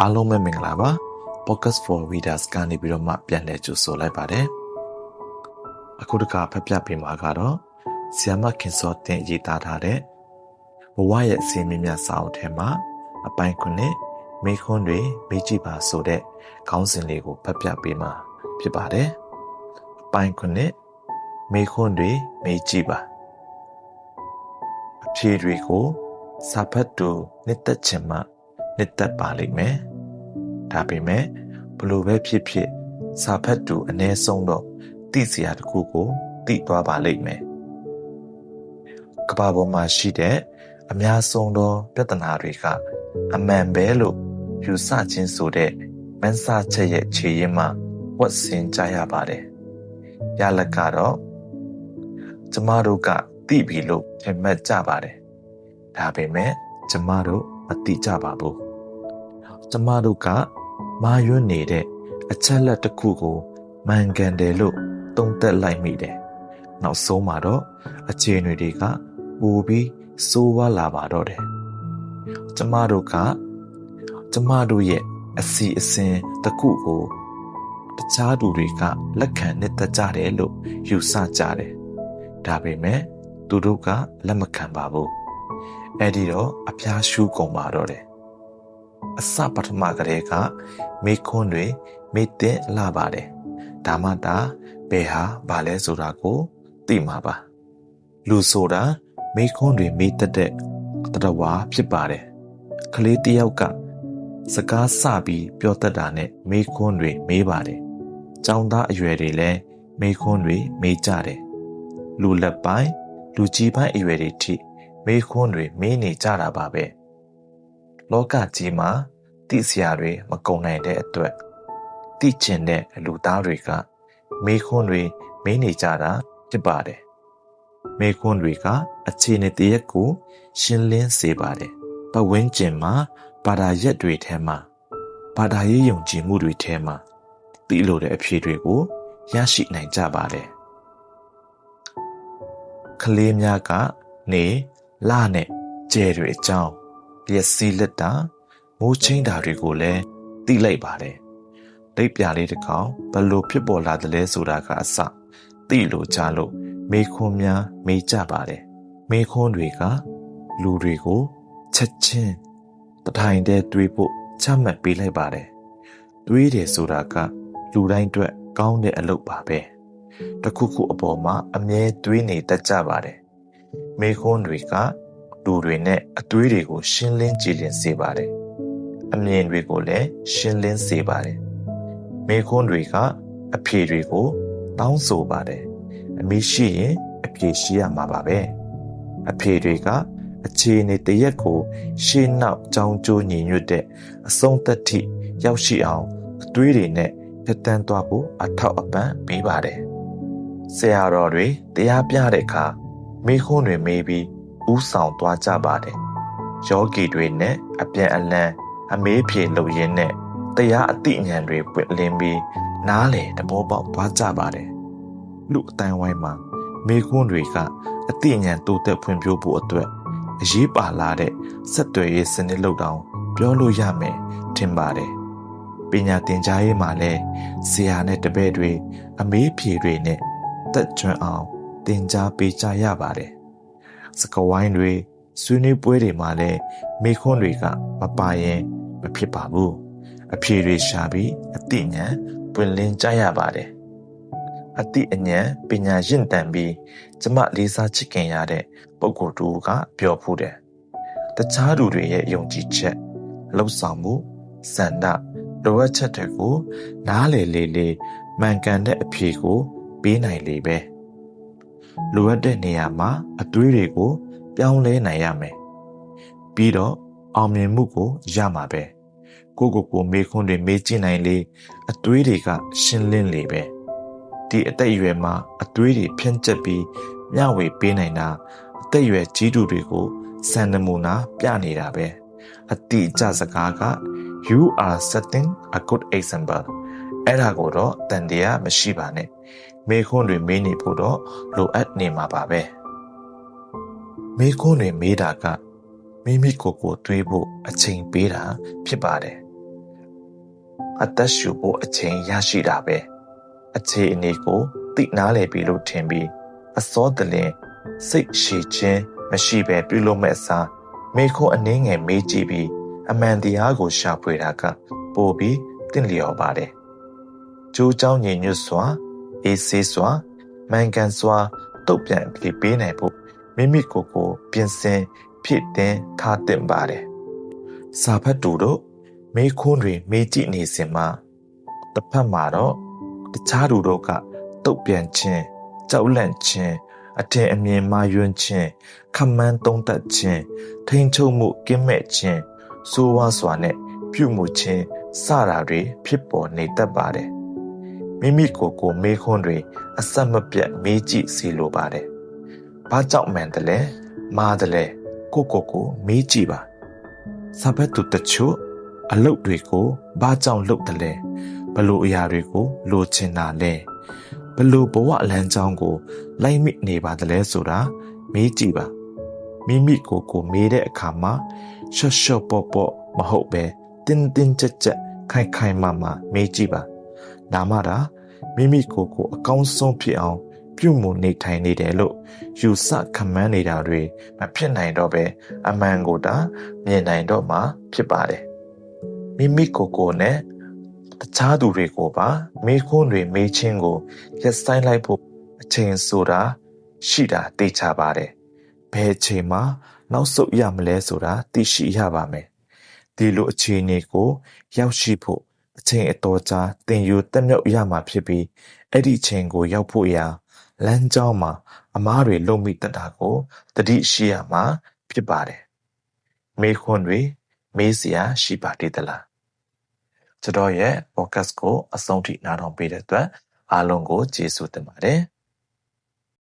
အားလုံးပဲမင်္ဂလာပါ Podcast for Readers ကနေပြီးတော့မှပြန်လည်ကြိုဆိုလိုက်ပါတယ်အခုတခါဖတ်ပြပေးမှာကတော့ဆီယမခင်စောတင်ရေးသားထားတဲ့ဘဝရဲ့အစီအမင်းများစာအုပ်ထဲမှာအပိုင်းခုနှစ်မိခွန်းတွေမေးကြည့်ပါဆိုတဲ့ခေါင်းစဉ်လေးကိုဖတ်ပြပေးမှာဖြစ်ပါတယ်အပိုင်းခုနှစ်မိခွန်းတွေမေးကြည့်ပါအဖြေတွေကိုစာဖတ်သူနှစ်သက်ချင်မှ နှစ်သက်ပါလိမ့်မယ်။ဒါပေမဲ့ဘလို့ပဲဖြစ်ဖြစ်စာဖတ်သူအ ਨੇ ဆုံးတော့သိစရာတစ်ခုကိုသိသွားပါလိမ့်မယ်။ကဘာပေါ်မှာရှိတဲ့အများဆုံးသောပြဿနာတွေကအမှန်ပဲလို့ယူဆခြင်းဆိုတဲ့မန်းစာချက်ရဲ့ခြေရင်းမှာဝတ်ဆင်ကြရပါတယ်။ရလက်ကတော့ကျမတို့ကသိပြီလို့ထင်မှတ်ကြပါတယ်။ဒါပေမဲ့ကျမတို့မသိကြပါဘူး ကျမတို့ကမာရွတ်နေတဲ့အချက်လက်တစ်ခုကိုမှန်ကန်တယ်လို့သုံးသပ်လိုက်မိတယ်နောက်ဆုံးမှာတော့အခြေအနေတွေကပိုပြီးဆိုးဝါးလာပါတော့တယ်ကျမတို့ကကျမတို့ရဲ့အစီအစဉ်တစ်ခုကိုတခြားသူတွေကလက်ခံနှစ်သက်ကြတယ်လို့ယူဆကြတယ်ဒါပေမဲ့သူတို့ကလက်မခံပါဘူးအဲ့ဒီတော့အဖျားရှူးကုန်ပါတော့တယ် အစပထမကလေးကမေခွန်းတွေမေ့တဲ့လာပါတယ်ဒါမှတာဘယ်ဟာဘာလဲဆိုတာကိုသိမှာပါလူဆိုတာမေခွန်းတွေမေ့တတ်တဲ့တတဝါဖြစ်ပါတယ်ကလေးတယောက်ကစကားစပြီးပြောတတ်တာနဲ့မေခွန်းတွေမေးပါတယ်ចောင်းသားအရွယ်တွေလည်းမေခွန်းတွေမေးကြတယ်လူလက်ပိုင်းလူကြီးပိုင်းအရွယ်တွေထိမေးခွန်းတွေမေးနေကြတာပါပဲ လောကကြီးမှာသိစရာတွေမကုန်နိုင်တဲ့အတွက်သိကျင်တဲ့လူသားတွေကမေးခွန်းတွေမေးနေကြတာဖြစ်ပါတယ်မေးခွန်းတွေကအခြေအနေတရက်ကို ရှင်းလင်းစေပါတယ်ပဝင်းကျင်မှာဘာသာရက်တွေထဲမှာဘာသာရေးယုံကြည်မှုတွေထဲမှာသိလို့တဲ့အဖြေတွေကိုရရှိနိုင်ကြပါတယ်ကလေးများကနေလနဲ့ကျဲတွေအကြောင်း လျက်စီးလက်တာမိုးချင်းတာတွေကိုလည်းသိလိုက်ပါတယ်။လိပ်ပြလေးတစ်ကောင်ဘလို့ဖြစ်ပေါ်လာတယ်လဲဆိုတာကအစသိလို့ကြားလို့မေခွန်းများမေးကြပါတယ်။မေခွန်းတွေကလူတွေကိုချက်ချင်းတထိုင်တည်းတွေးဖို့ချမှတ်ပေးလိုက်ပါတယ်။တွေးတယ်ဆိုတာကလူတိုင်းအတွက်ကောင်းတဲ့အလုပ်ပါပဲ။တခုခုအပေါ်မှာအမြဲတွေးနေတတ်ကြပါတယ်။မေခွန်းတွေက လူတွေနဲ့အသွေးတွေကို ရှင်းလင်းကြည်လင်စေပါတယ်။အမြင်တွေကိုလည်းရှင်းလင်းစေပါတယ်။မေခွန်းတွေကအဖြေတွေကိုတောင်းဆိုပါတယ်။အမိရှိရင်အဖြေရှိရမှာပါပဲ။အဖြေတွေကအခြေအနေတရက်ကို ရှေ့နောက်ကြောင်းကျိုးညီညွတ်တဲ့အဆုံးသက်ထိရောက်ရှိအောင်အသွေးတွေနဲ့ဖြတ်တန်းသွားဖို့အထောက်အပံ့ပေးပါတယ်။ဆရာတော်တွေတရားပြတဲ့အခါမေခွန်းတွေမေးပြီး ဥဆောင်သွားကြပါတယ်။ယောဂီတွေနဲ့အပြန်အလှန်အမေးဖြေလုပ်ရင်းနဲ့တရားအသိဉာဏ်တွေပွင့်လင်းပြီးနားလေတဘောပေါက်သွားကြပါတယ်။လူအတိုင်းဝိုင်းမှာမေခွန်းတွေကအသိဉာဏ်တိုးတက်ဖွံ့ဖြိုးဖို့အတွက်အရေးပါလာတဲ့ဆက်သွယ်ရေးစနစ်လောက်တောင်ပြောလို့ရမယ်ထင်ပါတယ်။ပညာသင်ကြားရေးမှာလည်းဆရာနဲ့တပည့်တွေအမေးဖြေတွေနဲ့တက်ကြွအောင်သင်ကြားပေးကြရပါတယ် စကဝိုင်းတွေဆွေးနွေးပွဲတွေမှာလည်းမိခွန်းတွေကမပါရင်မဖြစ်ပါဘူးအဖြေတွေရှာပြီးအသိဉာဏ်ပွင့်လင်းကြရပါတယ်အသိအဉာဏ်ပညာရင့်တန်ပြီးကျမလေးစားချစ်ခင်ရတဲ့ပုဂ္ဂိုလ်တူကပြောဖူးတယ်တခြားသူတွေရဲ့ယုံကြည်ချက်လှုပ်ဆောင်မှုစန္ဒလိုအပ်ချက်တွေကိုနားလေလေလေးမှန်ကန်တဲ့အဖြေကိုပေးနိုင်လေပဲ။ လိုအပ်တဲ့နေရာမှာအသွေးတွေကို ပြောင်းလဲနိုင်ရမယ်ပြီးတော့အောင်မြင်မှုကိုရမှာပဲကိုကိုကိုမေးခွန်းတွေမေးကြည့်နိုင်လေအသွေးတွေကရှင်းလင်းလေပဲဒီအသက်အရွယ်မှာအသွေးတွေဖြန့်ကျက်ပြီးမျှဝေပေးနိုင်တာအသက်အရွယ်ကြီးသူတွေကိုစံနမူနာပြနေတာပဲအတိအကျစကားက you are setting a good example အဲ့ဒါကိုတော့တန်တရားမရှိပါနဲ့ မေခွန်းတွေမေးနေဖို့တော့လိုအပ်နေမှာပါပဲမေခွန်းတွေမေးတာကမိမိကိုယ်ကိုတွေးဖို့အချိန်ပေးတာဖြစ်ပါတယ် အသက်ရှူဖို့အချိန်ရရှိတာပဲအခြေအနေကိုသိနာလေပြီလို့ထင်ပြီးအစောတလင်စိတ်ရှည်ခြင်းမရှိပဲပြုလုပ်မဲ့အစားမေခွန်းအနှင်းငယ်မေးကြည့်ပြီးအမှန်တရားကိုရှာဖွေတာကပိုပြီးတင့်လျော်ပါတယ်ကျိုးเจ้าညီညွတ်စွာ အေးဆေးစွာမှန်ကန်စွာတုတ်ပြန်ပြပေးနိုင်ဖို့မိမိကိုယ်ကိုပြင်ဆင်ဖြစ်တင်ထားတင်ပါတယ်စာဖတ်သူတို့မေခွန်းတွေမေးကြည့်နေစဉ်မှာတစ်ဖက်မှာတော့တခြားသူတို့ကတုတ်ပြန်ခြင်းကြောက်လန့်ခြင်းအထင်အမြင်မှာယွန်းခြင်းခမန်းတုံးတက်ခြင်းထိန်ချုပ်မှုကင်းမဲ့ခြင်းစိုးဝါစွာနဲ့ပြုမှုခြင်းစတာတွေဖြစ်ပေါ်နေတတ်ပါတယ် မိမိကိုယ်ကိုမေးခွန်းတွေအဆက်မပြတ်မေးကြည့်စီလိုပါတယ်ဘာကြောင့်မှန်တယ်လဲမားတယ်လဲကိုကိုကိုမေးကြည့်ပါစပက်တူတချို့အလုပ်တွေကိုဘာကြောင့်လုပ်တယ်လဲဘလို့အရာတွေကိုလိုချင်တာလဲဘလို့ဘဝလမ်းကြောင်းကိုလိုက်မိနေပါသလဲဆိုတာမေးကြည့်ပါမိမိကိုယ်ကိုမေးတဲ့အခါမှာရှော့ရှော့ပေါ့ပေါ့မဟုတ်ပဲတင်းတင်းကြပ်ကြပ်ခိုင်ခိုင်မာမာမေးကြည့်ပါ ဒါမှဒါမိမိကိုယ်ကိုအကောင်းဆုံးဖြစ်အောင်ပြုမှုနေထိုင်နေတယ်လို့ယူဆခံမှန်းနေတာတွေမဖြစ်နိုင်တော့ပဲအမှန်ကိုတာမြင်နိုင်တော့မှဖြစ်ပါတယ်မိမိကိုယ်ကိုယ်နဲ့တခြားသူတွေကိုပါမေးခွန်းတွေမေးခြင်းကိုရက်ဆိုင်လိုက်ဖို့အချိန်ဆိုတာရှိတာသိချပါတယ်ဘယ်အချိန်မှာနောက်ဆုတ်ရမလဲဆိုတာသိရှိရပါမယ်ဒီလိုအခြေအနေကို ရောက်ရှိဖို့ အချိန်အတော်ကြာသင်ယူတက်မြောက်ရမှာဖြစ်ပြီးအဲ့ဒီအချိန်ကိုရောက်ဖို့ရာလမ်းကြောင်းမှာအမားတွေလုံမိတတ်တာကိုတတိရှိရမှာဖြစ်ပါတယ်မေခွန်းတွေမေးစရာရှိပါသေးသလားကျွန်တော်ရဲ့ podcast ကိုအဆုံးထိနားထောင်ပေးတဲ့အတွက်အားလုံးကိုကျေးဇူးတင်ပါတယ်